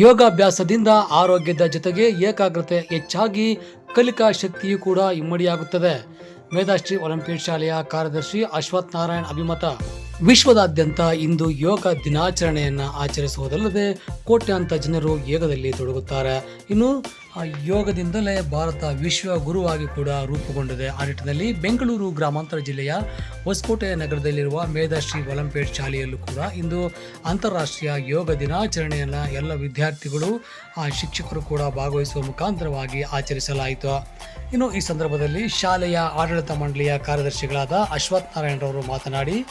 ಯೋಗಾಭ್ಯಾಸದಿಂದ ಆರೋಗ್ಯದ ಜೊತೆಗೆ ಏಕಾಗ್ರತೆ ಹೆಚ್ಚಾಗಿ ಕಲಿಕಾ ಶಕ್ತಿಯೂ ಕೂಡ ಇಮ್ಮಡಿಯಾಗುತ್ತದೆ. ಮೇಧಾಶ್ರೀ ಒಲಿಂಪಿಕ್ ಶಾಲೆಯ ಕಾರ್ಯದರ್ಶಿ ಅಶ್ವಥ್ ನಾರಾಯಣ್ ಅಭಿಮತ. ವಿಶ್ವದಾದ್ಯಂತ ಇಂದು ಯೋಗ ದಿನಾಚರಣೆಯನ್ನು ಆಚರಿಸುವುದಲ್ಲದೆ ಕೋಟ್ಯಾಂತ ಜನರು ಯೋಗದಲ್ಲಿ ತೊಡಗುತ್ತಾರೆ. ಇನ್ನು ಆ ಯೋಗದಿಂದಲೇ ಭಾರತ ವಿಶ್ವ ಗುರುವಾಗಿ ಕೂಡ ರೂಪುಗೊಂಡಿದೆ. ಆ ನಿಟ್ಟಿನಲ್ಲಿ ಬೆಂಗಳೂರು ಗ್ರಾಮಾಂತರ ಜಿಲ್ಲೆಯ ಹೊಸಕೋಟೆ ನಗರದಲ್ಲಿರುವ ಮೇಧಾಶ್ರೀ ಒಲಂಪೇಟ್ ಶಾಲೆಯಲ್ಲೂ ಕೂಡ ಇಂದು ಅಂತಾರಾಷ್ಟ್ರೀಯ ಯೋಗ ದಿನಾಚರಣೆಯನ್ನು ಎಲ್ಲ ವಿದ್ಯಾರ್ಥಿಗಳು ಆ ಶಿಕ್ಷಕರು ಕೂಡ ಭಾಗವಹಿಸುವ ಮುಖಾಂತರವಾಗಿ ಆಚರಿಸಲಾಯಿತು. ಇನ್ನು ಈ ಸಂದರ್ಭದಲ್ಲಿ ಶಾಲೆಯ ಆಡಳಿತ ಮಂಡಳಿಯ ಕಾರ್ಯದರ್ಶಿಗಳಾದ ಅಶ್ವಥ್ ನಾರಾಯಣರವರು ಮಾತನಾಡಿ,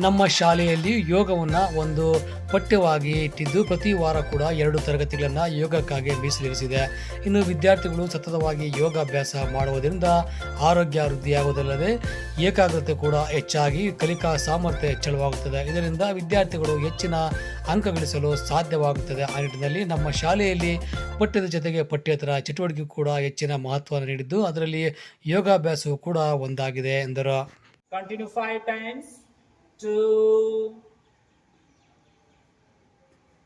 ನಮ್ಮ ಶಾಲೆಯಲ್ಲಿ ಯೋಗವನ್ನು ಒಂದು ಪಠ್ಯವಾಗಿ ಇಟ್ಟಿದ್ದು ಪ್ರತಿ ವಾರ ಕೂಡ ಎರಡು ತರಗತಿಗಳನ್ನು ಯೋಗಕ್ಕಾಗಿ ಮೀಸಲಿರಿಸಿದೆ. ಇನ್ನು ವಿದ್ಯಾರ್ಥಿಗಳು ಸತತವಾಗಿ ಯೋಗಾಭ್ಯಾಸ ಮಾಡುವುದರಿಂದ ಆರೋಗ್ಯ ವೃದ್ಧಿಯಾಗುವುದಲ್ಲದೆ ಏಕಾಗ್ರತೆ ಕೂಡ ಹೆಚ್ಚಾಗಿ ಕಲಿಕಾ ಸಾಮರ್ಥ್ಯ ಹೆಚ್ಚಳವಾಗುತ್ತದೆ ಇದರಿಂದ ವಿದ್ಯಾರ್ಥಿಗಳು ಹೆಚ್ಚಿನ ಅಂಕ ಗಳಿಸಲು ಸಾಧ್ಯವಾಗುತ್ತದೆ ಆ ನಿಟ್ಟಿನಲ್ಲಿ ನಮ್ಮ ಶಾಲೆಯಲ್ಲಿ ಪಠ್ಯದ ಜೊತೆಗೆ ಪಠ್ಯೇತರ ಚಟುವಟಿಕೆ ಕೂಡ ಹೆಚ್ಚಿನ ಮಹತ್ವವನ್ನು ನೀಡಿದ್ದು, ಅದರಲ್ಲಿ ಯೋಗಾಭ್ಯಾಸವು ಕೂಡ ಒಂದಾಗಿದೆ ಎಂದರು continue five times.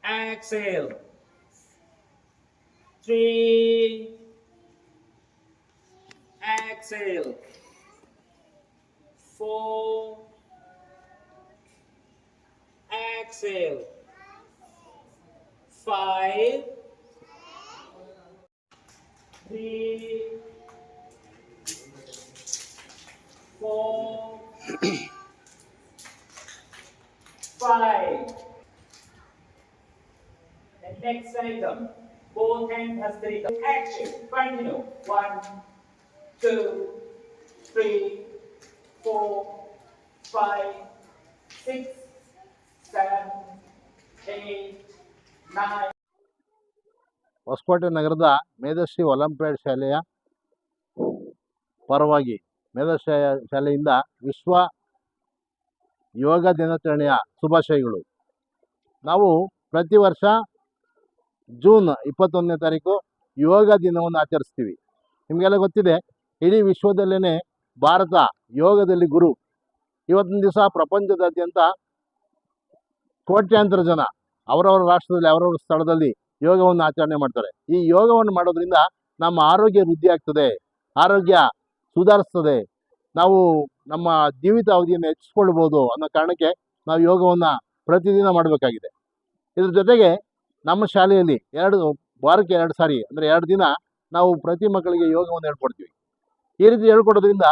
Exhale. Three. Exhale. Four. Exhale. Five. Three. Four. Five. The next item, both hands as three. Action. Continue. One, two, three, four, five, six, seven, eight, nine. Hosakote ನಗರದ ಮೇಧಶ್ರೀ ಒಲಂಪಿಯಾಡ್ ಶಾಲೆಯ ಪರವಾಗಿ ಮೇಧಶ್ರೀ ಶಾಲೆಯಿಂದ ವಿಶ್ವ ಯೋಗ ದಿನಾಚರಣೆಯ ಶುಭಾಶಯಗಳು ನಾವು ಪ್ರತಿ ವರ್ಷ ಜೂನ್ ಇಪ್ಪತ್ತೊಂದನೇ ತಾರೀಕು ಯೋಗ ದಿನವನ್ನು ಆಚರಿಸ್ತೀವಿ. ನಿಮಗೆಲ್ಲ ಗೊತ್ತಿದೆ, ಇಡೀ ವಿಶ್ವದಲ್ಲೇ ಭಾರತ ಯೋಗದಲ್ಲಿ ಗುರು. ಇವತ್ತಿನ ದಿವಸ ಪ್ರಪಂಚದಾದ್ಯಂತ ಕೋಟ್ಯಾಂತರ ಜನ ಅವರವರ ರಾಷ್ಟ್ರದಲ್ಲಿ, ಅವರವರ ಸ್ಥಳದಲ್ಲಿ ಯೋಗವನ್ನು ಆಚರಣೆ ಮಾಡ್ತಾರೆ. ಈ ಯೋಗವನ್ನು ಮಾಡೋದ್ರಿಂದ ನಮ್ಮ ಆರೋಗ್ಯ ವೃದ್ಧಿ ಆಗ್ತದೆ, ಆರೋಗ್ಯ ಸುಧಾರಿಸ್ತದೆ. ನಾವು ನಮ್ಮ ಜೀವಿತ ಅವಧಿಯನ್ನು ಹೆಚ್ಚಿಸ್ಕೊಳ್ಬೋದು ಅನ್ನೋ ಕಾರಣಕ್ಕೆ ನಾವು ಯೋಗವನ್ನು ಪ್ರತಿದಿನ ಮಾಡಬೇಕಾಗಿದೆ. ಇದ್ರ ಜೊತೆಗೆ ನಮ್ಮ ಶಾಲೆಯಲ್ಲಿ ಎರಡು ವಾರಕ್ಕೆ ಎರಡು ಸಾರಿ, ಅಂದರೆ ಎರಡು ದಿನ ನಾವು ಪ್ರತಿ ಮಕ್ಕಳಿಗೆ ಯೋಗವನ್ನು ಹೇಳ್ಕೊಡ್ತೀವಿ. ಈ ರೀತಿ ಹೇಳ್ಕೊಡೋದ್ರಿಂದ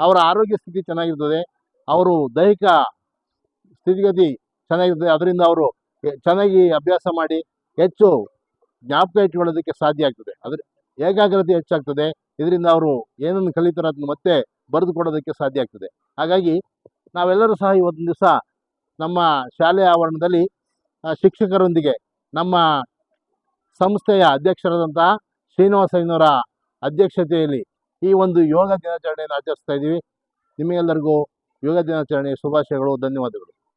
ಅವರ ಆರೋಗ್ಯ ಸ್ಥಿತಿ ಚೆನ್ನಾಗಿರ್ತದೆ, ಅವರು ದೈಹಿಕ ಸ್ಥಿತಿಗತಿ ಚೆನ್ನಾಗಿರ್ತದೆ, ಅದರಿಂದ ಅವರು ಚೆನ್ನಾಗಿ ಅಭ್ಯಾಸ ಮಾಡಿ ಹೆಚ್ಚು ಜ್ಞಾಪಕ ಇಟ್ಕೊಳ್ಳೋದಕ್ಕೆ ಸಾಧ್ಯ ಆಗ್ತದೆ. ಅದ್ರ ಏಕಾಗ್ರತೆ ಹೆಚ್ಚಾಗ್ತದೆ, ಇದರಿಂದ ಅವರು ಏನನ್ನು ಕಲಿತಾರೋ ಅದನ್ನು ಮತ್ತೆ ಬರೆದು ಕೊಡೋದಕ್ಕೆ ಸಾಧ್ಯ ಆಗ್ತದೆ. ಹಾಗಾಗಿ ನಾವೆಲ್ಲರೂ ಸಹ ಇವತ್ತಿನ ದಿವಸ ನಮ್ಮ ಶಾಲೆಯ ಆವರಣದಲ್ಲಿ ಶಿಕ್ಷಕರೊಂದಿಗೆ ನಮ್ಮ ಸಂಸ್ಥೆಯ ಅಧ್ಯಕ್ಷರಾದಂತಹ ಶ್ರೀನಿವಾಸಯ್ಯನವರ ಅಧ್ಯಕ್ಷತೆಯಲ್ಲಿ ಈ ಒಂದು ಯೋಗ ದಿನಾಚರಣೆಯನ್ನು ಆಚರಿಸ್ತಾ ಇದ್ದೀವಿ. ನಿಮಗೆಲ್ಲರಿಗೂ ಯೋಗ ದಿನಾಚರಣೆಯ ಶುಭಾಶಯಗಳು, ಧನ್ಯವಾದಗಳು.